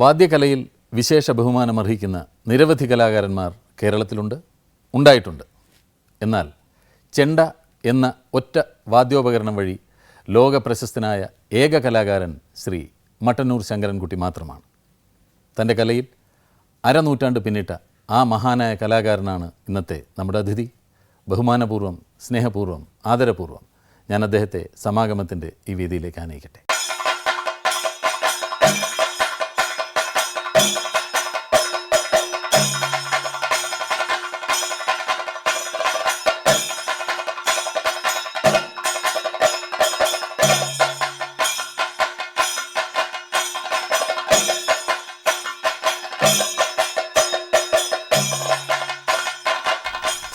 വാദ്യകലയിൽ വിശേഷ ബഹുമാനമർഹിക്കുന്ന നിരവധി കലാകാരന്മാർ കേരളത്തിലുണ്ട് ഉണ്ടായിട്ടുണ്ട്. എന്നാൽ ചെണ്ട എന്ന ഒറ്റ വാദ്യോപകരണം വഴി ലോക പ്രശസ്തനായ ഏക കലാകാരൻ ശ്രീ മട്ടന്നൂർ ശങ്കരൻകുട്ടി മാത്രമാണ്. തന്റെ കലയിൽ അരനൂറ്റാണ്ട് പിന്നിട്ട ആ മഹാനായ കലാകാരനാണ് ഇന്നത്തെ നമ്മുടെ അതിഥി. ബഹുമാനപൂർവം സ്നേഹപൂർവം ആദരപൂർവം ഞാൻ അദ്ദേഹത്തെ സമാഗമത്തിന്റെ ഈ വേദിയിലേക്ക് ആനയിക്കട്ടെ.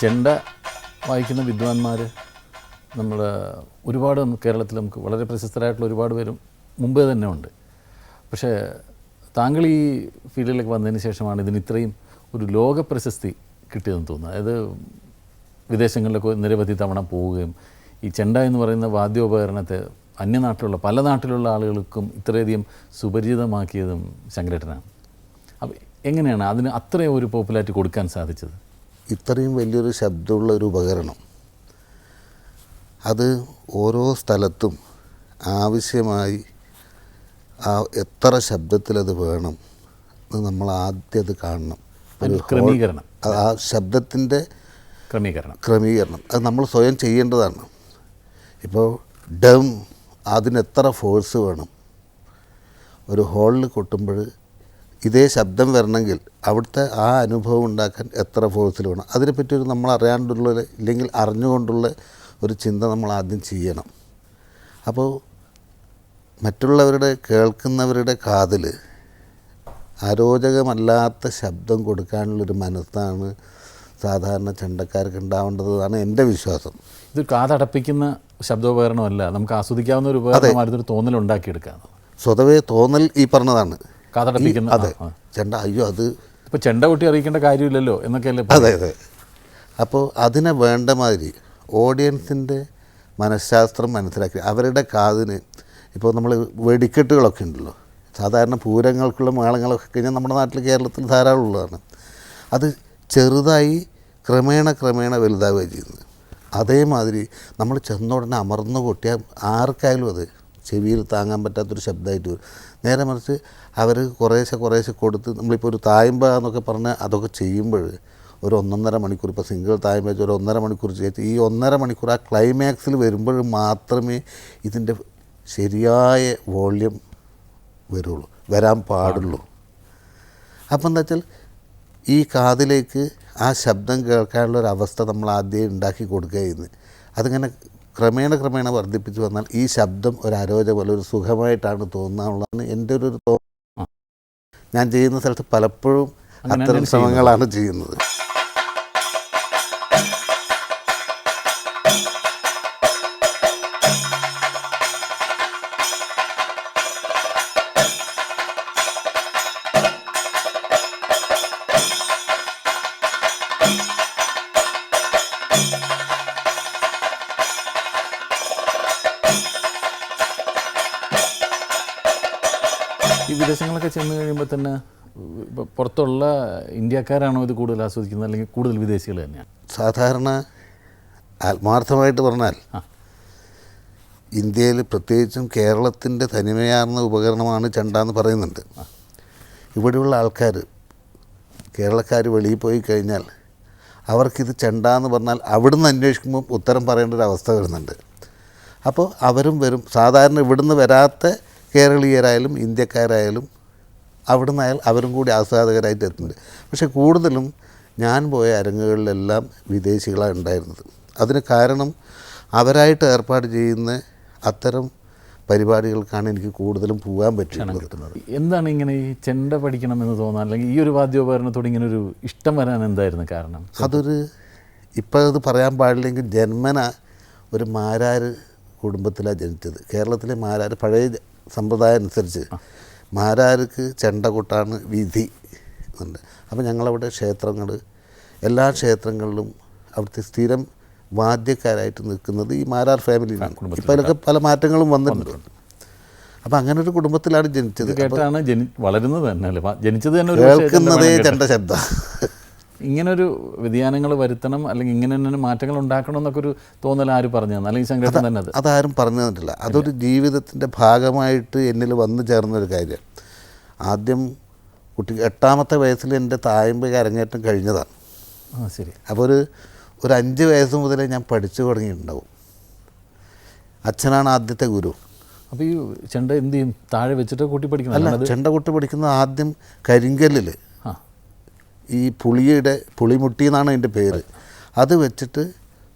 ചെണ്ട വായിക്കുന്ന വിദ്വാൻമാർ നമ്മൾ ഒരുപാട് കേരളത്തിൽ നമുക്ക് വളരെ പ്രശസ്തരായിട്ടുള്ള ഒരുപാട് പേരും മുമ്പേ തന്നെ ഉണ്ട്. പക്ഷേ താങ്കൾ ഈ ഫീൽഡിലേക്ക് വന്നതിന് ശേഷമാണ് ഇതിന് ഇത്രയും ഒരു ലോക പ്രശസ്തി കിട്ടിയതെന്ന് തോന്നുന്നത്. അതായത് വിദേശങ്ങളിലൊക്കെ നിരവധി തവണ പോവുകയും ഈ ചെണ്ട എന്ന് പറയുന്ന വാദ്യോപകരണത്തെ അന്യനാട്ടിലുള്ള പല നാട്ടിലുള്ള ആളുകൾക്കും ഇത്രയധികം സുപരിചിതമാക്കിയതും ശങ്കരേട്ടനാണ്. അപ്പോൾ എങ്ങനെയാണ് അതിന് അത്രയും ഒരു പോപ്പുലാരിറ്റി കൊടുക്കാൻ സാധിച്ചത്? ഇത്രയും വലിയൊരു ശബ്ദമുള്ള ഒരു ഉപകരണം. അത് ഓരോ സ്ഥലത്തും ആവശ്യമായി ആ എത്ര ശബ്ദത്തിലത് വേണം എന്ന് നമ്മൾ ആദ്യം അത് കാണണം. ക്രമീകരണം. ആ- ആ ശബ്ദത്തിന്റെ ക്രമീകരണം. ക്രമീകരണം. അത് നമ്മൾ സ്വയം ചെയ്യേണ്ടതാണ്. ഇപ്പോൾ ഡം അതിന് എത്ര ഫോഴ്സ് വേണം. ഒരു ഹോളിൽ കൊട്ടുമ്പോൾ ഇതേ ശബ്ദം വരണമെങ്കിൽ അവിടുത്തെ ആ അനുഭവം ഉണ്ടാക്കാൻ എത്ര ഫോഴ്സിൽ വേണം? അതിനെപ്പറ്റി ഒരു നമ്മൾ അറിയാണ്ടുള്ള ഇല്ലെങ്കിൽ അറിഞ്ഞുകൊണ്ടുള്ള ഒരു ചിന്ത നമ്മൾ ആദ്യം ചെയ്യണം. അപ്പോൾ മറ്റുള്ളവരുടെ കേൾക്കുന്നവരുടെ കാതിൽ അരോചകമല്ലാത്ത ശബ്ദം കൊടുക്കാനുള്ളൊരു മനസ്സാണ് സാധാരണ ചെണ്ടക്കാർക്ക് ഉണ്ടാവേണ്ടതാണ് എന്റെ വിശ്വാസം. ഇത് കാതടപ്പിക്കുന്ന ശബ്ദോപകരണമല്ല നമുക്ക് ആസ്വദിക്കാവുന്ന ഒരു ഉപകരണമായിരുന്നൊരു തോന്നൽ ഉണ്ടാക്കിയെടുക്കാം സ്വതവേ തോന്നൽ ഈ പറഞ്ഞതാണ്. കാതടപ്പിക്കുന്ന അതെ. ചെണ്ട അയ്യോ അത് ഇപ്പൊ ചെണ്ട കൊട്ടി അറിയിക്കേണ്ട കാര്യമില്ലല്ലോ എന്നൊക്കെയല്ലേ അതെ അതെ. അപ്പോൾ അതിനെ വേണ്ട മാതിരി ഓഡിയൻസിന്റെ മനഃശാസ്ത്രം മനസ്സിലാക്കി. അവരുടെ കാതിന് ഇപ്പോൾ നമ്മൾ വെടിക്കെട്ടുകളൊക്കെ ഉണ്ടല്ലോ. സാധാരണ പൂരങ്ങൾക്കുള്ള മേളങ്ങളൊക്കെ കഴിഞ്ഞാൽ നമ്മുടെ നാട്ടിൽ കേരളത്തിൽ ധാരാളം ഉള്ളതാണ് അത് ചെറുതായി ക്രമേണ ക്രമേണ വലുതാവുകയാണ് ചെയ്യുന്നത്. അതേമാതിരി നമ്മൾ ചെന്ന ഉടനെ അമർന്നു കൊട്ടിയാൽ ആർക്കായാലും അത് ചെവിയിൽ താങ്ങാൻ പറ്റാത്തൊരു ശബ്ദമായിട്ട് വരും. നേരെ മറിച്ച് അവർ കുറേശ്ശെ കുറേശ്ശെ കൊടുത്ത് നമ്മളിപ്പോൾ ഒരു തായമ്പ എന്നൊക്കെ പറഞ്ഞാൽ അതൊക്കെ ചെയ്യുമ്പോൾ ഒരു ഒന്നൊന്നര മണിക്കൂർ ഇപ്പോൾ സിംഗിൾ തായ്മ വെച്ച് ഒരു ഒന്നര മണിക്കൂർ ചെയ്ത് ഈ ഒന്നര മണിക്കൂർ ആ ക്ലൈമാക്സിൽ വരുമ്പോൾ മാത്രമേ ഇതിന്റെ ശരിയായ വോള്യം വരുള്ളൂ വരാൻ പാടുള്ളൂ. അപ്പം എന്താ വെച്ചാൽ ഈ കാതിലേക്ക് ആ ശബ്ദം കേൾക്കാനുള്ളൊരവസ്ഥ നമ്മൾ ആദ്യം ഉണ്ടാക്കി കൊടുക്കുക അതിങ്ങനെ ക്രമേണ ക്രമേണ വർദ്ധിപ്പിച്ച് വന്നാൽ ഈ ശബ്ദം ഒരു അരോച പോലെ ഒരു സുഖമായിട്ടാണ് തോന്നാനുള്ളതാണ് എന്റെ ഒരു തോന്നുന്നു ഞാൻ ചെയ്യുന്ന സ്ഥലത്ത് പലപ്പോഴും അത്തരം ശ്രമങ്ങളാണ് ചെയ്യുന്നത്. വിദേശങ്ങളൊക്കെ ചെന്ന് കഴിയുമ്പോൾ തന്നെ പുറത്തുള്ള ഇന്ത്യക്കാരാണോ ഇത് കൂടുതൽ ആസ്വദിക്കുന്നത്? അല്ലെങ്കിൽ കൂടുതൽ വിദേശികൾ തന്നെയാണ്? സാധാരണ ആത്മാർത്ഥമായിട്ട് പറഞ്ഞാൽ. ഇന്ത്യയിൽ പ്രത്യേകിച്ചും കേരളത്തിന്റെ തനിമയാർന്ന ഉപകരണമാണ് ചെണ്ട എന്ന് പറയുന്നുണ്ട്. ഇവിടെയുള്ള ആൾക്കാർ കേരളക്കാർ വെളിയിൽ പോയി കഴിഞ്ഞാൽ അവർക്കിത് ചെണ്ട എന്ന് പറഞ്ഞാൽ അവിടുന്ന് അന്വേഷിക്കുമ്പോൾ ഉത്തരം പറയേണ്ട ഒരു അവസ്ഥ വരുന്നുണ്ട്. അപ്പോൾ അവരും വരും. സാധാരണ ഇവിടുന്ന് വരാത്ത കേരളീയരായാലും ഇന്ത്യക്കാരായാലും അവിടുന്ന് അയാൾ അവരും കൂടി ആസ്വാദകരായിട്ട് എത്തുന്നുണ്ട്. പക്ഷേ കൂടുതലും ഞാൻ പോയ അരങ്ങുകളിലെല്ലാം വിദേശികളാണ് ഉണ്ടായിരുന്നത്. അതിന് കാരണം അവരായിട്ട് ഏർപ്പാട് ചെയ്യുന്ന അത്തരം പരിപാടികൾക്കാണ് എനിക്ക് കൂടുതലും പോകാൻ പറ്റുന്നത് എന്താണ് ഇങ്ങനെ ഈ ചെണ്ട പഠിക്കണം എന്ന് തോന്നാൻ അല്ലെങ്കിൽ ഈ ഒരു വാദ്യോപകരണത്തോട് ഇങ്ങനെ ഒരു ഇഷ്ടം വരാൻ എന്തായിരുന്നു കാരണം? അതൊരു ഇപ്പോൾ അത് പറയാൻ പാടില്ലെങ്കിൽ ജന്മന ഒരു മാരാർ കുടുംബത്തിലാണ് ജനിച്ചത്. കേരളത്തിലെ മാരാർ പഴയ സമ്പ്രദായം അനുസരിച്ച് മാരാർക്ക് ചെണ്ട കൊട്ടാണ് വിധി ഉണ്ട്. അപ്പോൾ ഞങ്ങളവിടെ ക്ഷേത്രങ്ങൾ എല്ലാ ക്ഷേത്രങ്ങളിലും അവിടുത്തെ സ്ഥിരം വാദ്യക്കാരായിട്ട് നിൽക്കുന്നത് ഈ മാരാർ ഫാമിലിയിലാണ് ഇപ്പോൾ അതിലൊക്കെ പല മാറ്റങ്ങളും വന്നിട്ടുണ്ട്. അപ്പം അങ്ങനെ ഒരു കുടുംബത്തിലാണ് ജനിച്ചത്. കേട്ടാണ് വളരുന്നത് തന്നെ കേൾക്കുന്നതേ ചെണ്ട ശബ്ദം ഇങ്ങനൊരു വ്യതിയാനങ്ങൾ വരുത്തണം അല്ലെങ്കിൽ ഇങ്ങനെ തന്നെ മാറ്റങ്ങൾ ഉണ്ടാക്കണം എന്നൊക്കെ ഒരു തോന്നൽ ആര് പറഞ്ഞു തന്നെ? അല്ലെങ്കിൽ സംഘടന തന്നെ അത്? അതാരും പറഞ്ഞു തന്നിട്ടില്ല. അതൊരു ജീവിതത്തിന്റെ ഭാഗമായിട്ട് എന്നിൽ വന്നു ചേർന്നൊരു കാര്യം. ആദ്യം കുട്ടി എട്ടാമത്തെ വയസ്സിൽ എന്റെ തായമ്പ അരങ്ങേറ്റം കഴിഞ്ഞതാണ്. ആ ശരി. അപ്പോൾ ഒരു ഒരു അഞ്ച് വയസ്സ് മുതലേ ഞാൻ പഠിച്ചു തുടങ്ങിയിട്ടുണ്ടാവും. അച്ഛനാണ് ആദ്യത്തെ ഗുരു. അപ്പോൾ ഈ ചെണ്ട എന്ത് ചെയ്യും? താഴെ വെച്ചിട്ട് കൂട്ടി പഠിക്കണം. അല്ല ചെണ്ട കൂട്ടി പഠിക്കുന്നത് ആദ്യം കരിങ്കല്ലിൽ ഈ പുളിയുടെ പുളിമുട്ടി എന്നാണ് അതിന്റെ പേര്. അത് വെച്ചിട്ട്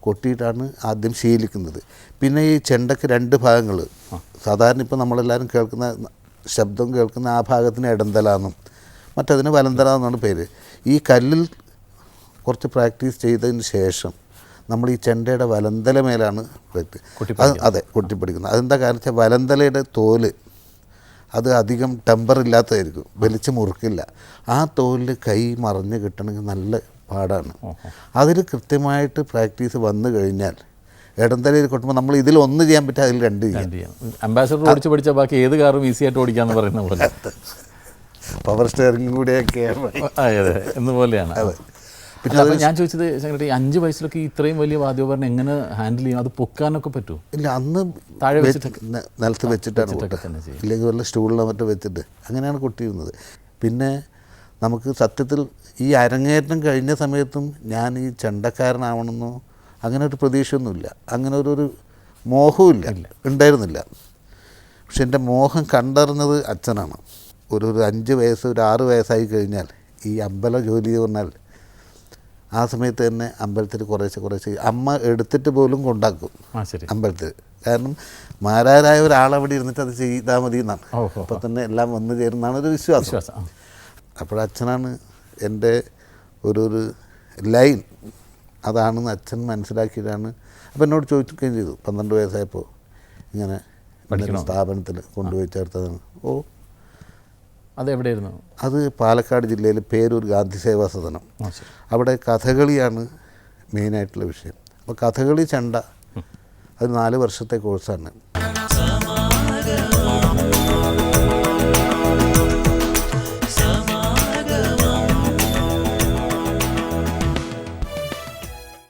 കൊട്ടിയിട്ടാണ് ആദ്യം ശീലിക്കുന്നത്. പിന്നെ ഈ ചെണ്ടയ്ക്ക് രണ്ട് ഭാഗങ്ങൾ സാധാരണ ഇപ്പോൾ നമ്മളെല്ലാവരും കേൾക്കുന്ന ശബ്ദം കേൾക്കുന്ന ആ ഭാഗത്തിന് ഇടന്തലാന്നും മറ്റതിന് വലന്തല എന്നാണ് പേര്. ഈ കല്ലിൽ കുറച്ച് പ്രാക്ടീസ് ചെയ്തതിന് ശേഷം നമ്മൾ ഈ ചെണ്ടയുടെ വലന്തല മേലാണ് അതെ കൊട്ടിപ്പിടിക്കുന്നത്. അതെന്താ കാരണം വെച്ചാൽ വലന്തലയുടെ തോൽ അത് അധികം ടെമ്പർ ഇല്ലാത്തതായിരിക്കും. വലിച്ചു മുറുക്കില്ല. ആ തോലിൽ കൈ മറിഞ്ഞ് കിട്ടണമെങ്കിൽ നല്ല പാടാണ്. അതിൽ കൃത്യമായിട്ട് പ്രാക്ടീസ് വന്നു കഴിഞ്ഞാൽ ഇടന്തലയിൽ കൊട്ടുമ്പോൾ നമ്മൾ ഇതിൽ ഒന്ന് ചെയ്യാൻ പറ്റുക അതിൽ രണ്ട് ചെയ്യാം. അംബാസഡർ ഓടിച്ച് പഠിച്ച ബാക്കി ഏത് കാറും ഈസി ആയിട്ട് ഓടിക്കാന്ന് പറയുന്ന പോലെ. പവർ സ്റ്റിയറിംഗ് കൂടെയൊക്കെ എന്നുപോലെയാണ് അതെ എന്ന് പോലെയാണ്. പിന്നെ അത് ഞാൻ ചോദിച്ചത് സെക്രട്ടറി അഞ്ച് വയസ്സിലൊക്കെ ഇത്രയും വലിയ വാദ്യോപകരണം എങ്ങനെ ഹാൻഡിൽ ചെയ്യും? അത് പൊക്കാനൊക്കെ പറ്റുമോ ഇല്ല അന്ന് താഴെ? നിലത്ത് വെച്ചിട്ടാണ്. ഇല്ലെങ്കിൽ വല്ല സ്റ്റൂളിലോ മറ്റോ വെച്ചിട്ട്. അങ്ങനെയാണ് കൊട്ടിയിരുന്നത് പിന്നെ നമുക്ക് സത്യത്തിൽ ഈ അരങ്ങേറ്റം കഴിഞ്ഞ സമയത്തും ഞാൻ ഈ ചെണ്ടക്കാരനാവണമെന്നോ അങ്ങനെ ഒരു പ്രതീക്ഷയൊന്നുമില്ല. അങ്ങനെ ഒരു ഒരു മോഹവും ഇല്ല. ഉണ്ടായിരുന്നില്ല. പക്ഷെ എന്റെ മോഹം കണ്ടറിഞ്ഞത് അച്ഛനാണ്. ഒരു ഒരു അഞ്ച് വയസ്സ് ഒരു ആറ് വയസ്സായി കഴിഞ്ഞാൽ ഈ അമ്പല ജോലി എന്ന് പറഞ്ഞാൽ ആ സമയത്ത് തന്നെ അമ്പലത്തിൽ കുറേശ്ശെ കുറേശ്ശെ അമ്മ എടുത്തിട്ട് പോലും കൊണ്ടാക്കും അമ്പലത്തിൽ. കാരണം മാരാരായ ഒരാളവിടെ ഇരുന്നിട്ട് അത് ചെയ്താൽ മതി എന്നാണ്. അപ്പോൾ തന്നെ എല്ലാം വന്നു ചേരുന്നതാണ് ഒരു വിശ്വാസം. അപ്പോഴച്ഛനാണ് എന്റെ ഒരു ഒരു ലൈൻ. അതാണെന്ന് അച്ഛൻ മനസ്സിലാക്കിയിട്ടാണ് അപ്പോൾ എന്നോട് ചോദിക്കുകയും ചെയ്തു. പന്ത്രണ്ട് വയസ്സായപ്പോൾ ഇങ്ങനെ സ്ഥാപനത്തിൽ കൊണ്ടുപോയി ചേർത്തതാണ്. ഓ അത് എവിടെയായിരുന്നു അത് പാലക്കാട് ജില്ലയിൽ പേരൂർ ഗാന്ധി സേവാ സദനം. അവിടെ കഥകളിയാണ് മെയിനായിട്ടുള്ള വിഷയം. അപ്പോൾ കഥകളി ചണ്ട അത് നാല് വർഷത്തെ കോഴ്സാണ്